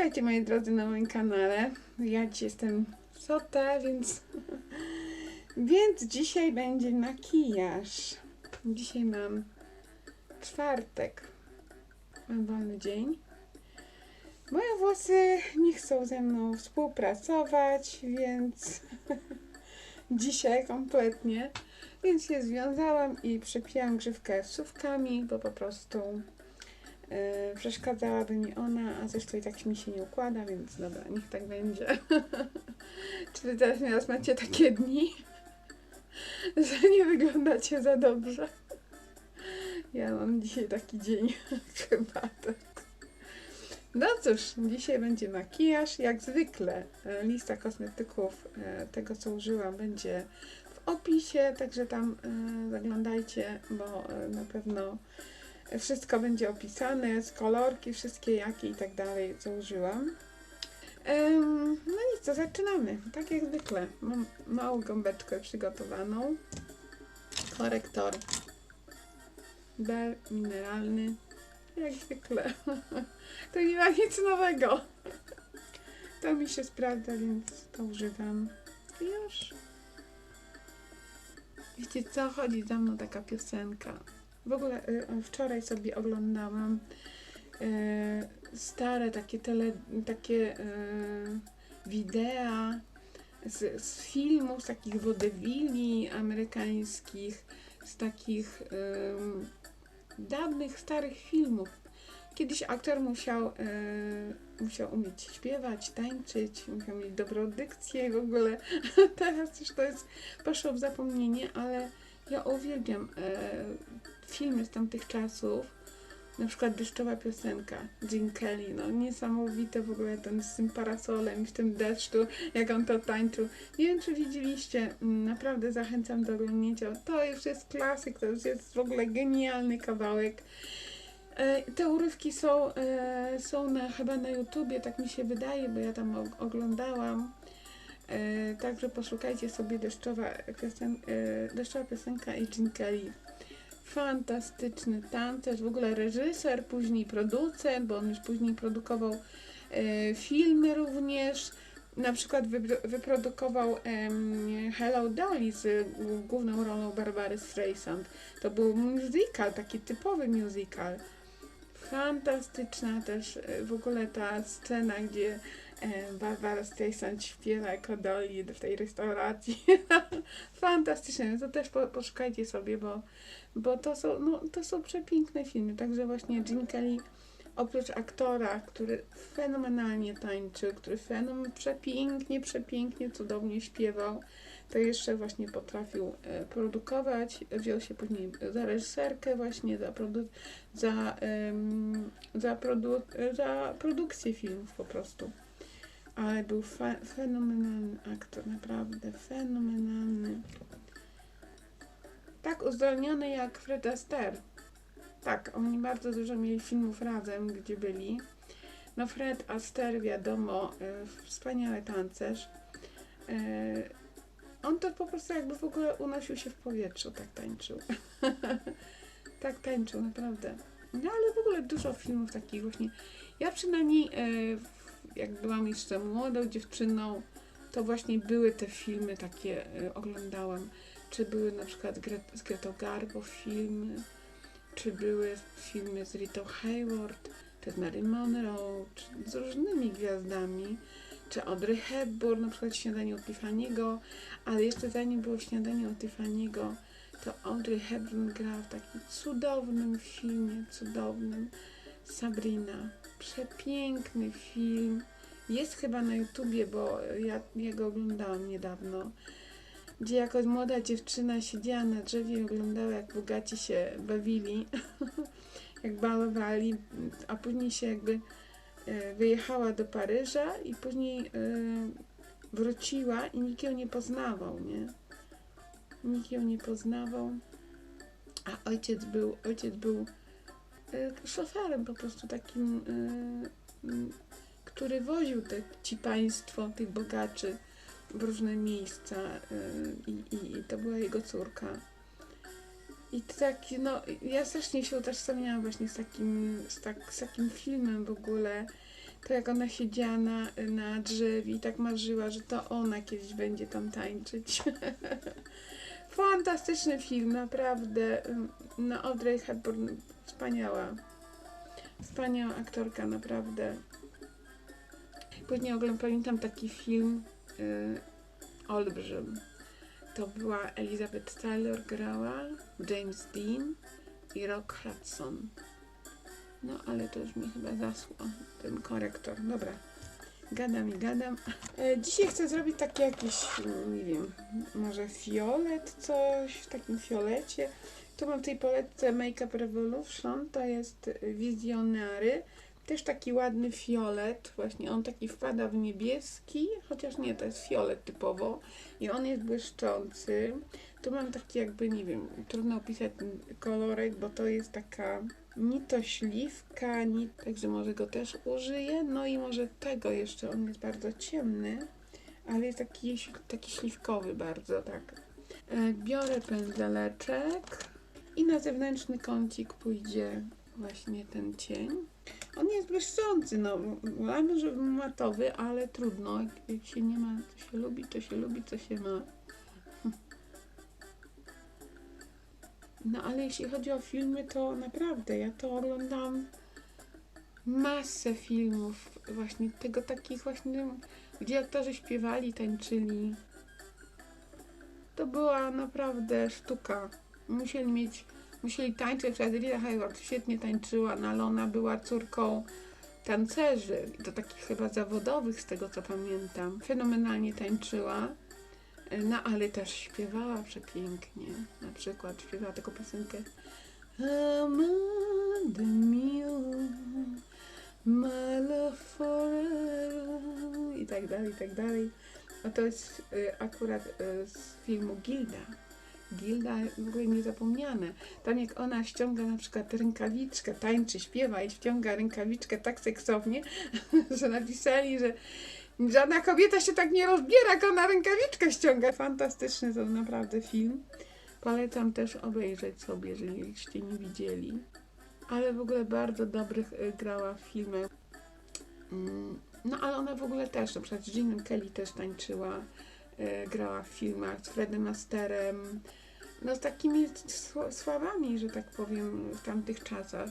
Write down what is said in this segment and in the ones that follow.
Witajcie moi drodzy na moim kanale. Ja dziś jestem Sota, więc więc dzisiaj będzie makijaż. Dzisiaj mam czwartek. Mam wolny dzień. Moje włosy nie chcą ze mną współpracować, więc dzisiaj kompletnie. Więc je związałam i przypięłam grzywkę słówkami, bo po prostu Yy, przeszkadzałaby mi ona, a zresztą i tak mi się nie układa, więc dobra, niech tak będzie. Czy wy teraz nieraz macie takie dni, że nie wyglądacie za dobrze? Ja mam dzisiaj taki dzień, chyba tak. No cóż, dzisiaj będzie makijaż, jak zwykle. e, Lista kosmetyków e, tego, co użyłam, będzie w opisie, także tam e, zaglądajcie, bo na pewno wszystko będzie opisane, z kolorki, wszystkie jakie i tak dalej, co użyłam. No nic, to zaczynamy. Tak jak zwykle. Mam małą gąbeczkę przygotowaną. Korektor. Bel mineralny. Jak zwykle. To nie ma nic nowego. To mi się sprawdza, więc to używam. I już. Wiecie co? Chodzi za mną taka piosenka. W ogóle y, wczoraj sobie oglądałam y, stare takie tele, takie y, wideo z, z filmów, z takich wodewili amerykańskich, z takich dawnych, starych filmów. Kiedyś aktor musiał, musiał umieć śpiewać, tańczyć, musiał mieć dobrą dykcję w ogóle teraz już to jest poszło w zapomnienie, ale ja uwielbiam e, filmy z tamtych czasów, na przykład Deszczowa piosenka, Gene Kelly, no niesamowite w ogóle ten z tym parasolem i w tym deszczu, jak on to tańczył. Nie wiem, czy widzieliście, mm, naprawdę zachęcam do oglądnięcia. To już jest klasyk, to już jest w ogóle genialny kawałek. E, Te urywki są, e, są na, chyba na YouTubie, tak mi się wydaje, bo ja tam og- oglądałam. E, Także poszukajcie sobie deszczowa, piosen, e, deszczowa piosenka i Kelly. Fantastyczny tancerz, w ogóle reżyser, później producent, bo on już później produkował e, filmy również. Na przykład wypro- wyprodukował Hello Dolly z y, główną rolą Barbary Streisand. To był musical, taki typowy musical. Fantastyczna też w ogóle ta scena, gdzie Barbara Streisand śpiewa jako Dolly w tej restauracji. Fantastyczne, to też po, poszukajcie sobie, bo, bo to, są, no, to są przepiękne filmy. Także właśnie Gene Kelly, oprócz aktora, który fenomenalnie tańczył, który fenom przepięknie, przepięknie, cudownie śpiewał, to jeszcze właśnie potrafił e, produkować. Wziął się później za reżyserkę właśnie, za, produ- za, za, produ- za produkcję filmów po prostu. Ale był fe- fenomenalny aktor, naprawdę fenomenalny. Tak uzdolniony jak Fred Astaire. Tak, oni bardzo dużo mieli filmów razem, gdzie byli. No Fred Astaire, wiadomo, e, wspaniały tancerz. E, on to po prostu jakby w ogóle unosił się w powietrzu, tak tańczył. tak tańczył, naprawdę. No ale w ogóle dużo filmów takich właśnie. Ja przynajmniej, e, jak byłam jeszcze młodą dziewczyną, to właśnie były te filmy takie, e, oglądałam. Czy były na przykład z Gretą Garbo filmy, czy były filmy z Ritą Hayward, czy z Mary Monroe, czy z różnymi gwiazdami, czy Audrey Hepburn, na przykład Śniadanie u Tiffany'ego, ale jeszcze zanim było Śniadanie u Tiffany'ego, to Audrey Hepburn grała w takim cudownym filmie, cudownym Sabrina. Przepiękny film. Jest chyba na YouTubie, bo ja, ja go oglądałam niedawno. Gdzie jako młoda dziewczyna siedziała na drzewie i oglądała, jak bogaci się bawili, jak balowali, a później się jakby e, wyjechała do Paryża i później e, wróciła i nikt ją nie poznawał, nie? Nikt ją nie poznawał. A ojciec był, ojciec był szoferem po prostu takim, e, m, który woził te, ci państwo, tych bogaczy w różne miejsca i, i, i to była jego córka. I tak, no, ja strasznie się utożsamiałam właśnie z takim, z, tak, z takim filmem w ogóle. To jak ona siedziała na, na drzewie i tak marzyła, że to ona kiedyś będzie tam tańczyć. Fantastyczny film, naprawdę. No Audrey Hepburn wspaniała. Wspaniała aktorka, naprawdę. Później oglądam, pamiętam taki film y, Olbrzym. To była Elizabeth Taylor grała, James Dean i Rock Hudson. No ale to już mi chyba zasło, ten korektor. Dobra, gadam i gadam. E, dzisiaj chcę zrobić taki jakiś, nie wiem, może fiolet, coś w takim fiolecie. Tu mam w tej paletce Make Up Revolution, to jest Wizjonary. Też taki ładny fiolet, właśnie on taki wpada w niebieski, chociaż nie, to jest fiolet typowo i on jest błyszczący. Tu mam taki jakby, nie wiem, trudno opisać ten kolorek, bo to jest taka ni to śliwka, ni... także może go też użyję. No i może tego jeszcze, on jest bardzo ciemny, ale jest taki, taki śliwkowy bardzo, tak. E, Biorę pędzeleczek i na zewnętrzny kącik pójdzie właśnie ten cień. On jest błyszczący, no, mamy, że matowy, ale trudno, jak, się nie ma, to się lubi, to się lubi, co się ma. No ale jeśli chodzi o filmy, to naprawdę ja to oglądam masę filmów właśnie tego takich właśnie, gdzie aktorzy śpiewali, tańczyli. To była naprawdę sztuka. Musieli mieć, musieli tańczyć, Rita Hayward świetnie tańczyła, no ale ona była córką tancerzy, to takich chyba zawodowych z tego co pamiętam. Fenomenalnie tańczyła. No ale też śpiewała przepięknie. Na przykład śpiewała taką piosenkę Amanda mio, my love forever i tak dalej, i tak dalej. A to jest y, akurat y, z filmu Gilda. Gilda w ogóle niezapomniane. Tam jak ona ściąga na przykład rękawiczkę, tańczy, śpiewa i ściąga rękawiczkę tak seksownie, że napisali, że Żadna kobieta się tak nie rozbiera, jak ona rękawiczkę ściąga. Fantastyczny to naprawdę film. Polecam też obejrzeć sobie, jeśliście nie widzieli. Ale w ogóle bardzo dobrych y, grała w filmach. Mm, no ale ona w ogóle też, na przykład z Jeanem Kelly też tańczyła, y, grała w filmach z Fredem Asterem. No z takimi sławami, że tak powiem, w tamtych czasach.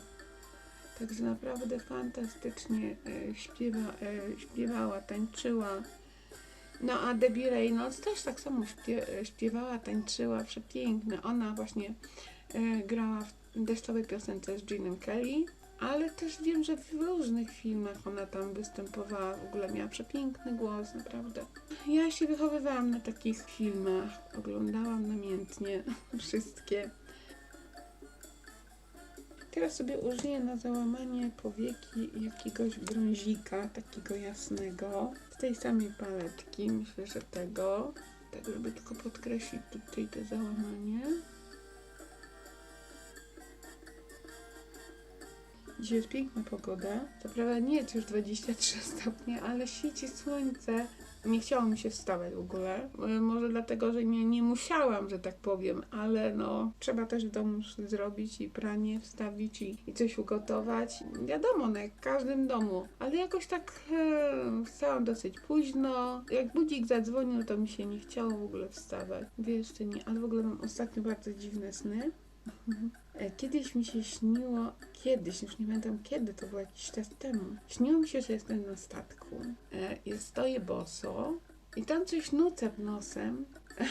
Także naprawdę fantastycznie e, śpiewa, e, śpiewała, tańczyła. No a Debbie Reynolds też tak samo śpie, śpiewała, tańczyła, przepiękna. Ona właśnie e, grała w deszczowej piosence z Jeanem Kelly, ale też wiem, że w różnych filmach ona tam występowała, w ogóle miała przepiękny głos, naprawdę. Ja się wychowywałam na takich filmach, oglądałam namiętnie wszystkie. Teraz sobie użyję na załamanie powieki jakiegoś brązika, takiego jasnego. Z tej samej paletki, myślę, że tego. Tak, żeby tylko podkreślić tutaj te załamanie. Dzisiaj jest piękna pogoda. Co prawda nie jest już 23 stopnie, ale świeci słońce. Nie chciało mi się wstawać w ogóle. E, może dlatego, że nie, nie musiałam, że tak powiem, ale no trzeba też w domu zrobić i pranie wstawić i, i coś ugotować. Wiadomo, no jak w każdym domu, ale jakoś tak e, wstałam dosyć późno. Jak budzik zadzwonił, to mi się nie chciało w ogóle wstawać. Wiesz, czy nie, ale w ogóle mam ostatnio bardzo dziwne sny. E, kiedyś mi się śniło, kiedyś, już nie pamiętam kiedy, to było jakiś czas temu. Śniło mi się, że jestem na statku e, i stoję boso i tam coś nucę nosem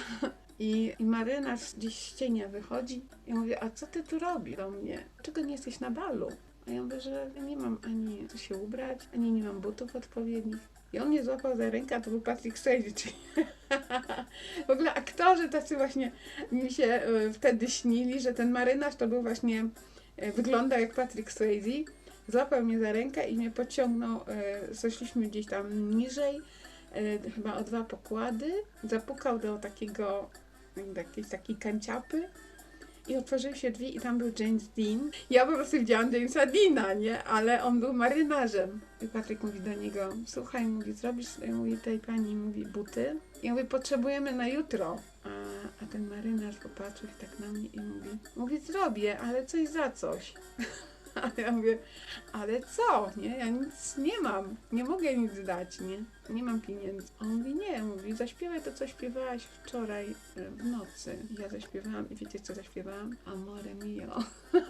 i, i marynarz gdzieś z cienia wychodzi i mówię, a co ty tu robisz do mnie? Czego nie jesteś na balu? A ja mówię, że nie mam ani co się ubrać, ani nie mam butów odpowiednich. I on mnie złapał za rękę, a to był Patrick Swayze, w ogóle aktorzy tacy właśnie mi się e, wtedy śnili, że ten marynarz to był właśnie, e, wygląda jak Patrick Swayze. Złapał mnie za rękę i mnie pociągnął, e, zeszliśmy gdzieś tam niżej, chyba o dwa pokłady, zapukał do takiego, jakiejś takiej kanciapy i otworzyły się drzwi i tam był James Dean. Ja po prostu widziałam Jamesa Deana, nie? Ale on był marynarzem. I Patryk mówi do niego, słuchaj, mówi, zrobisz, mówi tej pani, mówi, buty? I mówi, potrzebujemy na jutro. A, a ten marynarz popatrzył tak na mnie i mówi, mówi, zrobię, ale coś za coś. A ja mówię, ale co, nie? Ja nic nie mam, nie mogę nic dać, nie? Nie mam pieniędzy. On mówi, nie, mówi, zaśpiewaj to, co śpiewałaś wczoraj w nocy. Ja zaśpiewałam i wiecie, co zaśpiewałam? Amore mio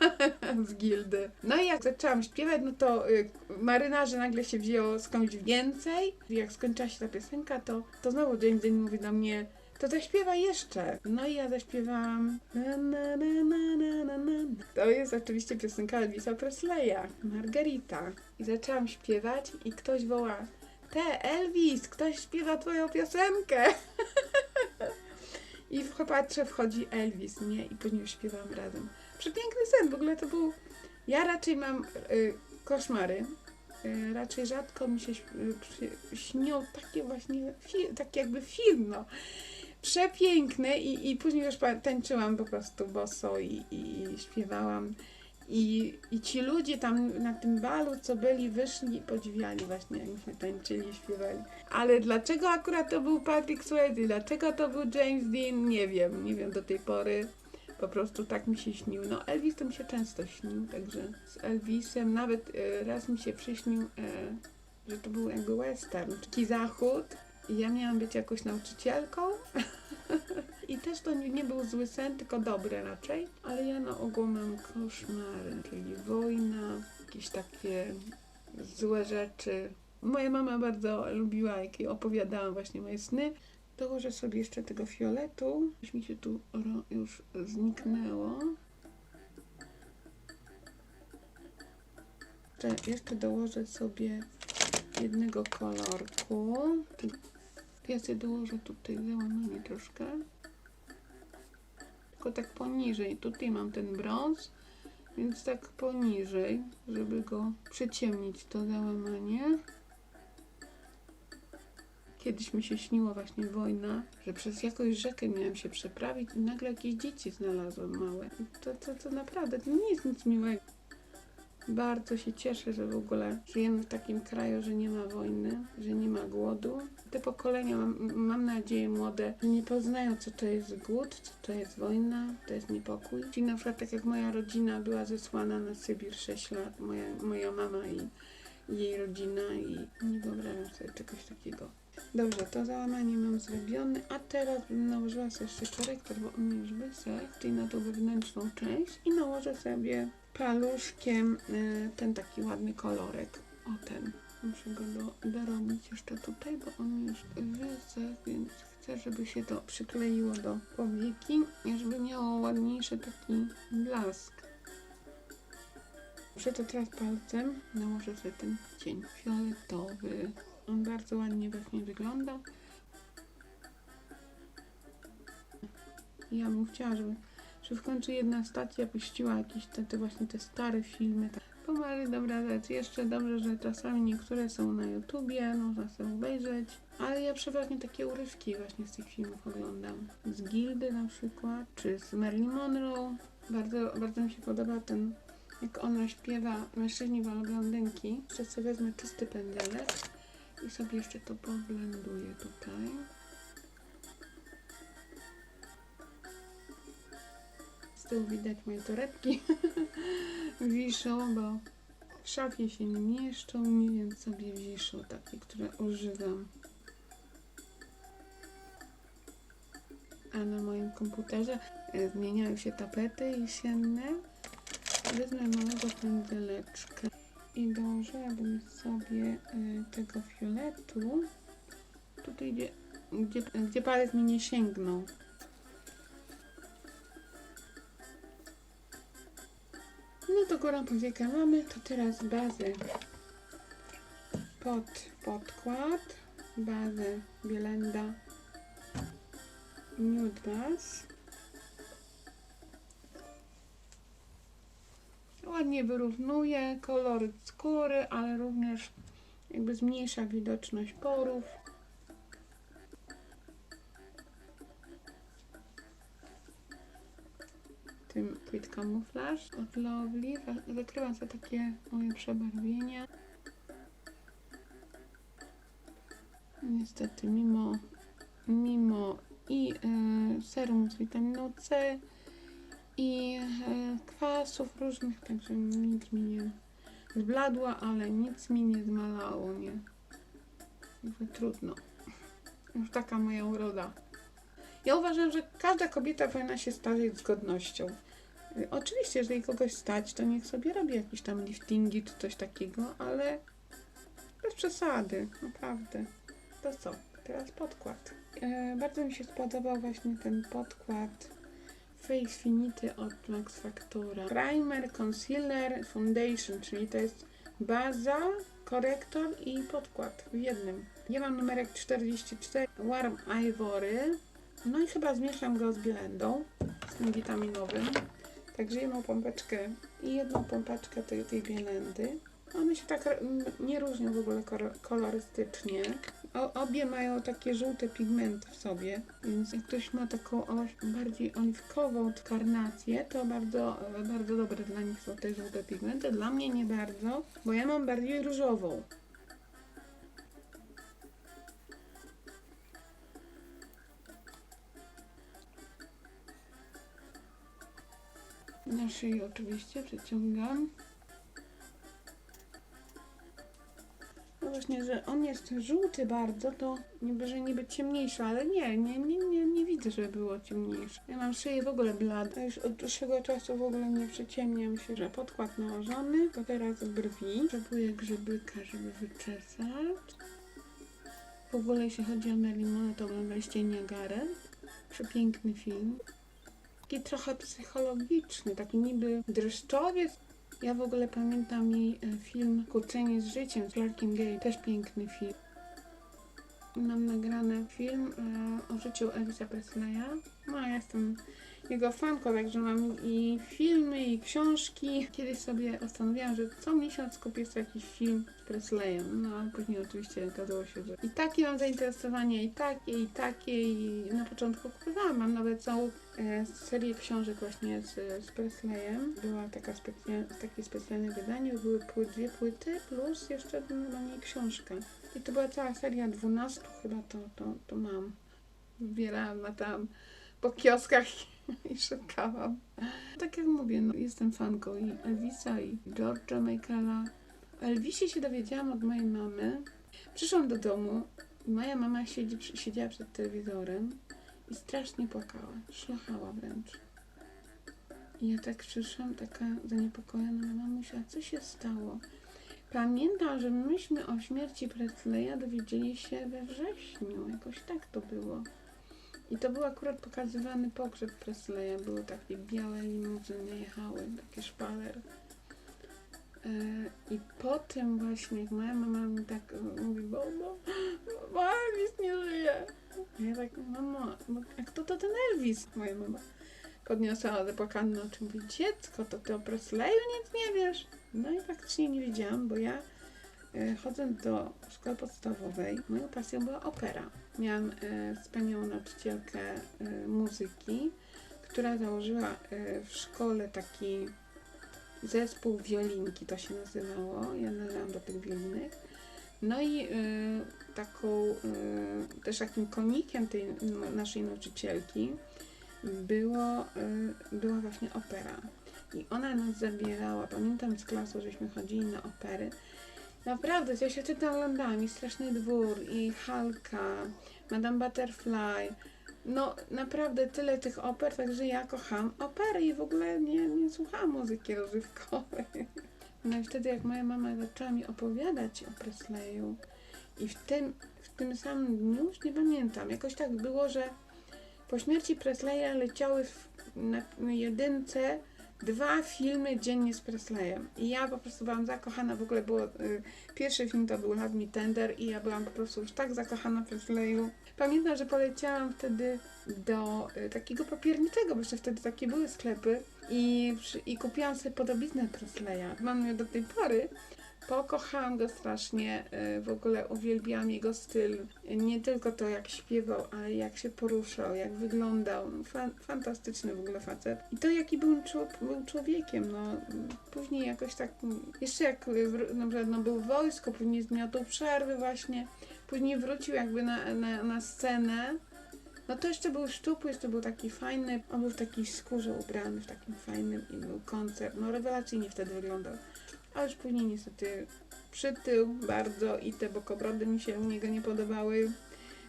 z gildy. No i jak zaczęłam śpiewać, no to y, marynarze nagle się wzięło skądś więcej. I jak skończyła się ta piosenka, to, to znowu James Dean mówi do mnie, to zaśpiewaj jeszcze. No i ja zaśpiewałam. Na, na, na, na, na, na, na. To jest oczywiście piosenka Elvisa Presleya, Margarita. I zaczęłam śpiewać i ktoś woła, te Elvis, ktoś śpiewa twoją piosenkę. I w patrzę, wchodzi Elvis, nie? I później już śpiewałam razem. Przepiękny sen, w ogóle to był... Ja raczej mam y, koszmary. Y, raczej rzadko mi się y, śnią takie właśnie, fi- tak jakby film, no. Przepiękne i, i później już tańczyłam po prostu boso i, i śpiewałam. I, I ci ludzie tam na tym balu, co byli, wyszli i podziwiali właśnie, jak myśmy tańczyli i śpiewali. Ale dlaczego akurat to był Patrick Swayze, dlaczego to był James Dean, nie wiem, nie wiem do tej pory. Po prostu tak mi się śnił. No Elvis to mi się często śnił, także z Elvisem nawet e, raz mi się przyśnił, e, że to był jakby western, taki zachód. Ja miałam być jakąś nauczycielką. I też to nie, nie był zły sen, tylko dobry raczej. Ale ja na ogół mam koszmary, czyli wojna, jakieś takie złe rzeczy. Moja mama bardzo lubiła, jak jej opowiadałam właśnie moje sny. Dołożę sobie jeszcze tego fioletu. Już mi się tu już zniknęło. Jeszcze dołożę sobie jednego kolorku. Ja sobie dołożę tutaj załamanie troszkę. Tylko tak poniżej. Tutaj mam ten brąz, więc tak poniżej, żeby go przyciemnić to załamanie. Kiedyś mi się śniło właśnie wojna, że przez jakąś rzekę miałem się przeprawić i nagle jakieś dzieci znalazłem małe. To, to, to naprawdę to nie jest nic miłego. Bardzo się cieszę, że w ogóle żyjemy w takim kraju, że nie ma wojny, że nie ma głodu. Te pokolenia, mam, mam nadzieję, młode, nie poznają, co to jest głód, co to jest wojna, to jest niepokój. Czyli na przykład tak jak moja rodzina była zesłana na Sybir 6 lat, moja, moja mama i, jej rodzina i nie wyobrażam sobie czegoś takiego. Dobrze, to załamanie mam zrobione, a teraz bym nałożyła sobie jeszcze korektor, bo on już wysechł, czyli na tą wewnętrzną część i nałożę sobie paluszkiem y, ten taki ładny kolorek. O ten. Muszę go do, dorobić jeszcze tutaj, bo on już wysechł, więc chcę, żeby się to przykleiło do powieki i żeby miało ładniejszy taki blask. Muszę to teraz palcem nałożę sobie ten cień fioletowy. On bardzo ładnie właśnie wygląda. Ja bym chciała, żeby, żeby w końcu jedna stacja puściła jakieś te, te właśnie te stare filmy. Pomary, dobra rzecz. Jeszcze dobrze, że czasami niektóre są na YouTubie, można sobie obejrzeć. Ale ja przeważnie takie urywki właśnie z tych filmów oglądam. Z Gildy na przykład, czy z Marilyn Monroe. Bardzo, bardzo mi się podoba ten, jak ona śpiewa Mężczyźni wolą blondynki. Jeszcze sobie wezmę czysty pędzelek i sobie jeszcze to poblenduję tutaj. Tyłu widać moje torebki wiszą, bo w szafie się nie mieszczą mi, więc sobie wiszą takie, które używam. A na moim komputerze e, zmieniają się tapety jesienne. Wezmę małego pędzeleczka i dołożyłabym sobie y, tego fioletu tutaj, gdzie, gdzie, gdzie palec mi nie sięgnął. No to górą powiekę mamy, to teraz bazę pod podkład, bazę Bielenda Nude Base. Ładnie wyrównuje kolor skóry, ale również jakby zmniejsza widoczność porów. Tym Quit Camouflage od Lovely. Za- Zakrywam sobie takie moje przebarwienia. Niestety mimo, mimo i y, serum z witaminą C i e, kwasów różnych, także nic mi nie zbladła, ale nic mi nie zmalało, nie. Także trudno. Już taka moja uroda. Ja uważam, że każda kobieta powinna się starzeć z godnością. Oczywiście, jeżeli kogoś stać, to niech sobie robi jakieś tam liftingi czy coś takiego, ale bez przesady, naprawdę. To co? Teraz podkład. E, bardzo mi się spodobał właśnie ten podkład Face Finity od Max Factora. Primer, concealer, foundation, czyli to jest baza, korektor i podkład w jednym. Ja mam numerek 44 Warm Ivory. No i chyba zmieszam go z blendą, z tym witaminowym. Także jedną pompeczkę i jedną pompeczkę tej, tej bielendy. One się tak mm, nie różnią w ogóle kolorystycznie. O, obie mają takie żółte pigmenty w sobie, więc jak ktoś ma taką bardziej oliwkową karnację, to bardzo, bardzo dobre dla nich są te żółte pigmenty. Dla mnie nie bardzo, bo ja mam bardziej różową. Na szyi oczywiście przeciągam. No właśnie, że on jest żółty bardzo, to niby, że niby ciemniejszy, ale nie, nie, nie, nie, nie widzę, żeby było ciemniejsze. Ja mam szyję w ogóle bladą, już od dłuższego czasu w ogóle nie przyciemniam się, że podkład nałożony, to teraz brwi. Potrzebuję grzybyka, żeby wyczesać. W ogóle jeśli chodzi o Melimona, to oglądaliście Niagarę. Przepiękny film. Taki trochę psychologiczny, taki niby dreszczowiec, ja w ogóle pamiętam jej e, film Kłócenie z życiem z Clarkiem Gay, też piękny film. Mam nagrany film e, o życiu Elvisa Presleya. No, jestem jego fanką, także mam i filmy, i książki. Kiedyś sobie postanowiłam, że co miesiąc kupię sobie jakiś film z Presleyem. No, ale później oczywiście okazało się, że i takie mam zainteresowania, i takie, i takie, i na początku kupowałam. Mam nawet całą e, serię książek właśnie z, z Presleyem. Była taka specjalna, takie specjalne wydanie, były pły, dwie płyty plus jeszcze do niej książka. I to była cała seria 12 chyba to, to, to mam. Zbierałam na tam po kioskach i szukałam. Tak jak mówię, no, jestem fanką i Elvisa i George'a Michaela. O Elvisie się dowiedziałam od mojej mamy. Przyszłam do domu i moja mama siedzi, siedziała przed telewizorem i strasznie płakała. Szlochała wręcz. I ja tak przyszłam, taka zaniepokojona, mamusia, co się stało? Pamiętam, że myśmy o śmierci Presleya dowiedzieli się we wrześniu. Jakoś tak to było. I to był akurat pokazywany pogrzeb Presleya. Były takie białe limuzyny, jechały, takie szpaler. E, I po tym właśnie, jak moja mama mi tak e, mówi, bo, bo, Elvis nie żyje. A ja tak, mamo, a kto to ten Elvis? Moja mama podniosła zapłakane oczy, mówi, dziecko, to ty o Presleyu nic nie wiesz. No i faktycznie nie wiedziałam, bo ja e, chodząc do szkoły podstawowej, moją pasją była opera. Miałam e, wspaniałą nauczycielkę e, muzyki, która założyła e, w szkole taki zespół wiolinki, to się nazywało. Ja należałam do tych wiolinek. No i taką, też takim konikiem tej naszej nauczycielki było, była właśnie opera. I ona nas zabierała, pamiętam z klasą, żeśmy chodzili na opery. Naprawdę, ja się wtedy oglądałam i Straszny Dwór, i Halka, Madame Butterfly. No naprawdę tyle tych oper, także ja kocham opery i w ogóle nie, nie słuchałam muzyki rozrywkowej. No i wtedy jak moja mama zaczęła mi opowiadać o Presleyu i w tym, w tym samym dniu, już nie pamiętam, jakoś tak było, że po śmierci Presleya leciały w, na, na jedynce dwa filmy dziennie z Presleyem. I ja po prostu byłam zakochana, w ogóle było, y, pierwszy film to był Love Me Tender i ja byłam po prostu już tak zakochana w Presleyu. Pamiętam, że poleciałam wtedy do y, takiego papierniczego, bo jeszcze wtedy takie były sklepy i, i kupiłam sobie podobiznę Presleya. Mam ją do tej pory. Pokochałam go strasznie, y, w ogóle uwielbiałam jego styl. Nie tylko to, jak śpiewał, ale jak się poruszał, jak wyglądał. No, Fan, fantastyczny w ogóle facet. I to, jaki był, był człowiekiem. No, później jakoś tak, jeszcze jak na przykład no, był w wojsku, później zmiotł przerwy właśnie. Później wrócił jakby na, na, na scenę. No to jeszcze był szczupły, jeszcze był taki fajny, on był w takiej skórze ubrany, w takim fajnym i był koncert. No rewelacyjnie wtedy wyglądał. A już później niestety przytył bardzo i te bokobrody mi się u niego nie podobały.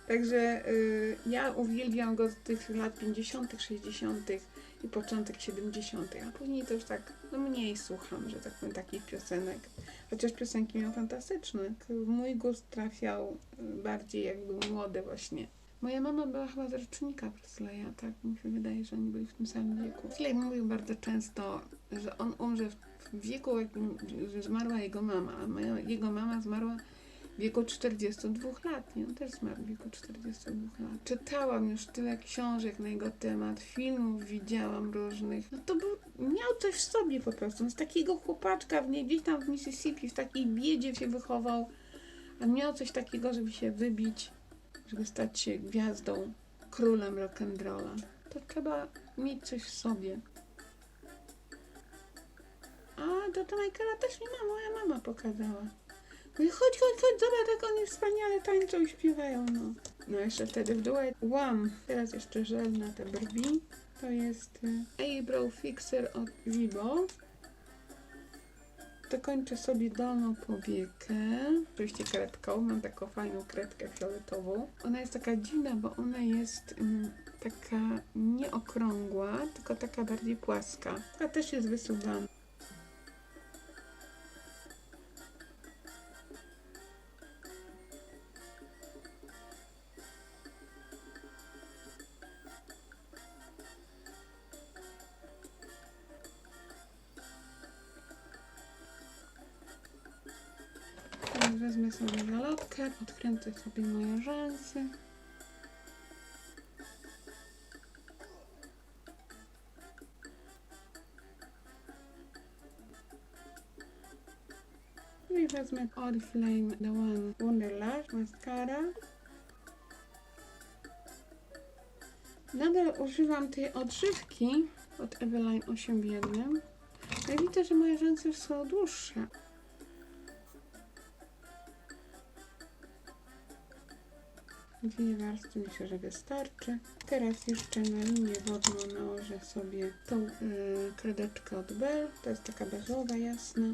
Także y, ja uwielbiam go z tych lat 50., 60. i początek 70., a później to już tak no mniej słucham, że tak powiem, takich piosenek. Chociaż piosenki miał fantastyczne. W mój gust trafiał y, bardziej jak był młody właśnie. Moja mama była chyba z rocznika Presleya, tak mi się wydaje, że oni byli w tym samym wieku. Presley mówił bardzo często, że on umrze w wieku, jakim zmarła jego mama, jego mama zmarła w wieku 42 lat. Nie? On też zmarł w wieku 42 lat. Czytałam już tyle książek na jego temat, filmów widziałam różnych. No to był, miał coś w sobie po prostu. Z takiego chłopaczka w nie, gdzieś tam w Mississippi, w takiej biedzie się wychował, a miał coś takiego, żeby się wybić, żeby stać się gwiazdą, królem rock'n'rolla. To trzeba mieć coś w sobie. A do Michaela też nie ma, moja mama pokazała. Mówi, chodź, chodź, chodź, zobacz jak oni wspaniale tańczą i śpiewają, no. No jeszcze wtedy w duet Łam. Teraz jeszcze żel na te brwi. To jest Eyebrow Fixer od Vivo. Dokończę sobie dolną powiekę. Oczywiście kredką. Mam taką fajną kredkę fioletową. Ona jest taka dziwna, bo ona jest ym, taka nieokrągła, tylko taka bardziej płaska. Ta też jest wysuwana. Podkręcę sobie moje rzęsy. No i wezmę Oriflame The One Wonderlash Mascara. Nadal używam tej odżywki od Eveline 8 w jednym. No i widzę, że moje rzęsy są dłuższe. Dwie warstwy myślę, że wystarczy. Teraz jeszcze na linię wodną nałożę sobie tą y, kredeczkę od Bell. To jest taka beżowa, jasna.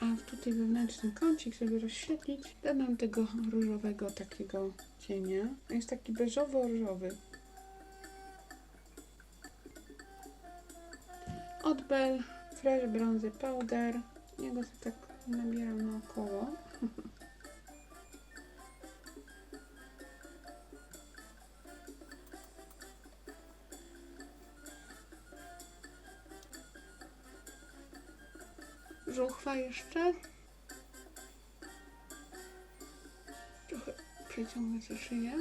A tutaj wewnętrzny kącik, żeby rozświetlić, dodam tego różowego takiego cienia. Jest taki beżowo-różowy. Od Bell Fresh Bronzy Powder. Ja go sobie tak nabieram naokoło. Żuchwa jeszcze. Trochę przeciągnę sobie szyję.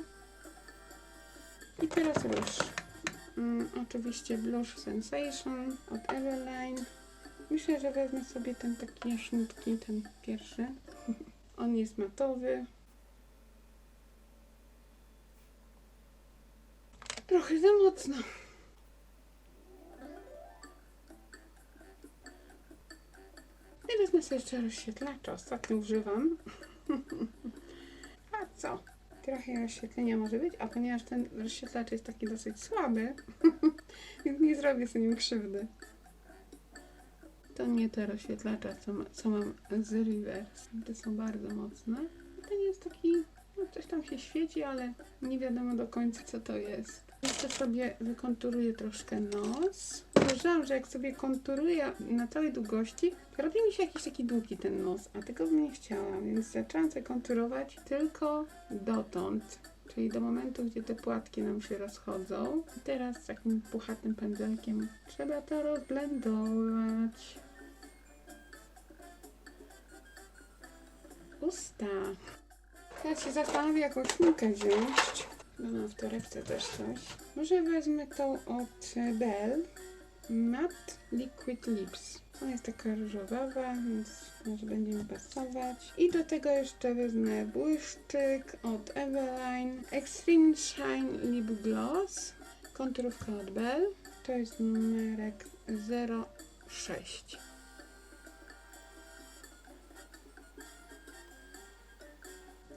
I teraz róż. Mm, oczywiście Blush Sensation od Eveline. Myślę, że wezmę sobie ten taki jaśniutki, ten pierwszy. On jest matowy. Trochę za mocno. Wezmę sobie jeszcze rozświetlacza. Ostatnio używam. A co? Trochę rozświetlenia może być, a ponieważ ten rozświetlacz jest taki dosyć słaby, więc nie zrobię sobie nim krzywdy. To nie te rozświetlacze, co, ma, co mam z Reverse. Te są bardzo mocne. Ten jest taki, no coś tam się świeci, ale nie wiadomo do końca co to jest. Jeszcze sobie wykonturuję troszkę nos. Zauważyłam, że jak sobie konturuję na całej długości, robi mi się jakiś taki długi ten nos, a tego bym nie chciała, więc zaczęłam sobie konturować tylko dotąd. Czyli do momentu, gdzie te płatki nam się rozchodzą. I teraz takim puchatym pędzelkiem trzeba to rozblendować. Usta. Ja się zastanawiam, jaką szminkę wziąć. No na w torebce też coś. Może wezmę tą od Bell. Matte Liquid Lips. Ona jest taka różowa, więc może będzie mi pasować. I do tego jeszcze wezmę błyszczyk od Eveline. Extreme Shine Lip Gloss. Konturówka od Bell. To jest numerek 06.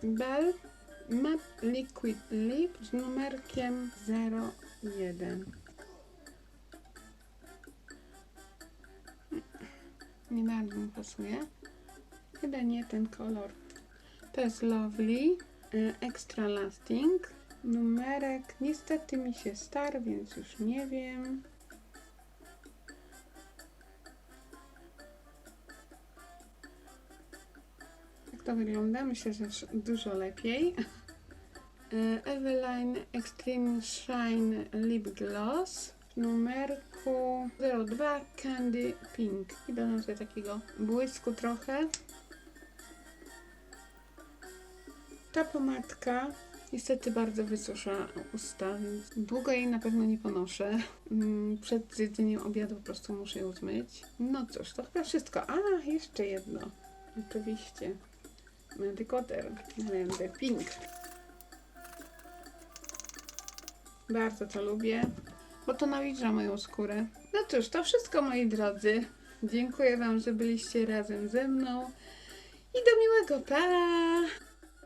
Bell Matte Liquid Lip z numerkiem 01. Nie bardzo mi pasuje. Chyba nie ten kolor. To jest Lovely y, Extra Lasting. Numerek niestety mi się starł, więc już nie wiem. Jak to wygląda? Myślę, że dużo lepiej. Y, Eveline Extreme Shine Lip Gloss w numerku 02 Candy Pink. I dodam sobie takiego błysku trochę. Ta pomadka niestety bardzo wysusza usta, więc długo jej na pewno nie ponoszę. Mm, Przed jedzeniem obiadu po prostu muszę ją zmyć. No cóż, to chyba wszystko. A, jeszcze jedno. Oczywiście. Medicoter Blender Pink. Bardzo to lubię, bo to nawilża moją skórę. No cóż, to wszystko moi drodzy. Dziękuję Wam, że byliście razem ze mną. I do miłego. Pa!